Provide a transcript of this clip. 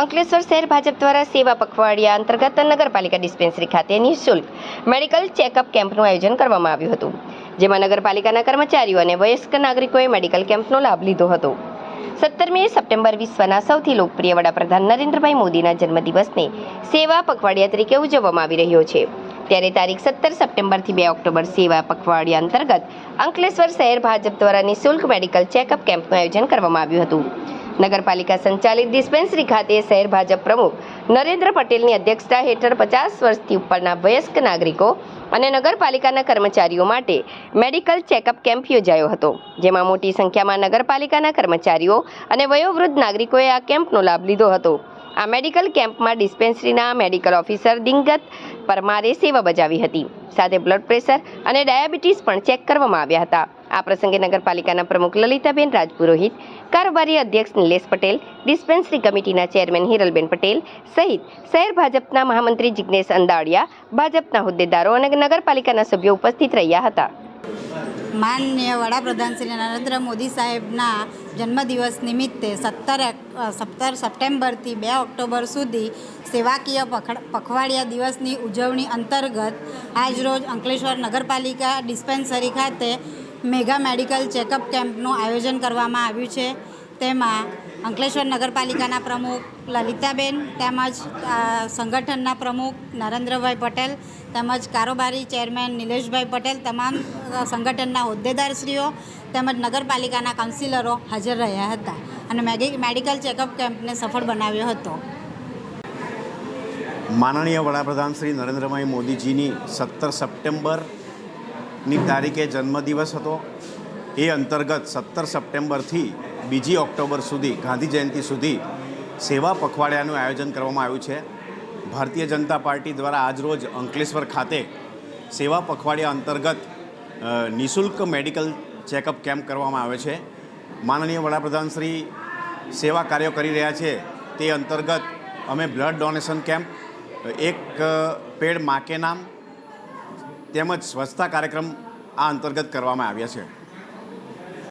અંકલેશ્વર શહેર ભાજપ દ્વારા સેવા પખવાડિયા અંતર્ગત નગરપાલિકા ડિસ્પેન્સરી ખાતે નિઃશુલ્ક મેડિકલ ચેકઅપ કેમ્પનું આયોજન કરવામાં આવ્યું હતું, જેમાં નગરપાલિકાના કર્મચારીઓ અને વયસ્ક નાગરિકોએ મેડિકલ કેમ્પનો લાભ લીધો હતો. સત્તરમી સપ્ટેમ્બર વિશ્વના સૌથી લોકપ્રિય વડાપ્રધાન નરેન્દ્રભાઈ મોદીના જન્મદિવસને સેવા પખવાડિયા તરીકે ઉજવવામાં આવી રહ્યો છે. ત્યારે તારીખ સત્તર સપ્ટેમ્બરથી બે ઓક્ટોબર સેવા પખવાડિયા અંતર્ગત અંકલેશ્વર શહેર ભાજપ દ્વારા નિઃશુલ્ક મેડિકલ ચેકઅપ કેમ્પનું આયોજન કરવામાં આવ્યું હતું. નગરપાલિકા સંચાલિત ડિસ્પેન્સરી ખાતે શહેર ભાજપ પ્રમુખ નરેન્દ્ર પટેલની અધ્યક્ષતા હેઠળ પચાસ વર્ષથી ઉપરના વયસ્ક નાગરિકો અને નગરપાલિકાના કર્મચારીઓ માટે મેડિકલ ચેકઅપ કેમ્પ યોજાયો હતો, જેમાં મોટી સંખ્યામાં નગરપાલિકાના કર્મચારીઓ અને વયોવૃદ્ધ નાગરિકોએ આ કેમ્પનો લાભ લીધો હતો. આ મેડિકલ કેમ્પમાં ડિસ્પેન્સરીના મેડિકલ ઓફિસર દિંગત પરમારે સેવા બજાવી હતી. સાથે બ્લડ પ્રેશર અને ડાયાબિટીસ પણ ચેક કરવામાં આવ્યા હતા. આ પ્રસંગે નગરપાલિકાના પ્રમુખ લલિતાબેન રાજપુરોહિત, કારોબારી અધ્યક્ષ નિલેશ પટેલ, ડિસ્પેન્સરી કમિટીના ચેરમેન હિરલબેન પટેલ સહિત શહેર ભાજપના મહામંત્રી જિજ્ઞેશ અંદાડિયા, ભાજપના હોદ્દેદારો અને નગરપાલિકાના સભ્યો ઉપસ્થિત રહ્યા હતા. માનનીય વડાપ્રધાન શ્રી નરેન્દ્ર મોદી સાહેબના જન્મદિવસ નિમિત્તે સત્તર સત્તર સપ્ટેમ્બરથી બે ઓક્ટોબર સુધી સેવાકીય પખવાડિયા દિવસની ઉજવણી અંતર્ગત આજરોજ અંકલેશ્વર નગરપાલિકા ડિસ્પેન્સરી ખાતે મેગા મેડિકલ ચેકઅપ કેમ્પનું આયોજન કરવામાં આવ્યું છે. તેમાં અંકલેશ્વર નગરપાલિકાના પ્રમુખ લલિતાબેન તેમજ સંગઠનના પ્રમુખ નરેન્દ્રભાઈ પટેલ તેમજ કારોબારી ચેરમેન નિલેશભાઈ પટેલ તમામ સંગઠનના હોદ્દેદારશ્રીઓ તેમજ નગરપાલિકાના કાઉન્સિલરો હાજર રહ્યા હતા અને મેડિકલ ચેકઅપ કેમ્પને સફળ બનાવ્યો હતો. માનનીય વડાપ્રધાન શ્રી નરેન્દ્રભાઈ મોદીજીની સત્તર સપ્ટેમ્બરની તારીખે જન્મદિવસ હતો. એ અંતર્ગત સત્તર સપ્ટેમ્બરથી બીજી ઓક્ટોબર સુધી, ગાંધી જયંતિ સુધી સેવા પખવાડિયાનું આયોજન કરવામાં આવ્યું છે. ભારતીય જનતા પાર્ટી દ્વારા આજરોજ અંકલેશ્વર ખાતે સેવા પખવાડિયા અંતર્ગત નિઃશુલ્ક મેડિકલ ચેકઅપ કેમ્પ કરવામાં આવે છે. માનનીય વડાપ્રધાન શ્રી સેવા કાર્યો કરી રહ્યા છે. તે અંતર્ગત અમે બ્લડ ડોનેશન કેમ્પ, એક પેડ માકે નામ તેમજ સ્વચ્છતા કાર્યક્રમ આ અંતર્ગત કરવામાં આવ્યા છે.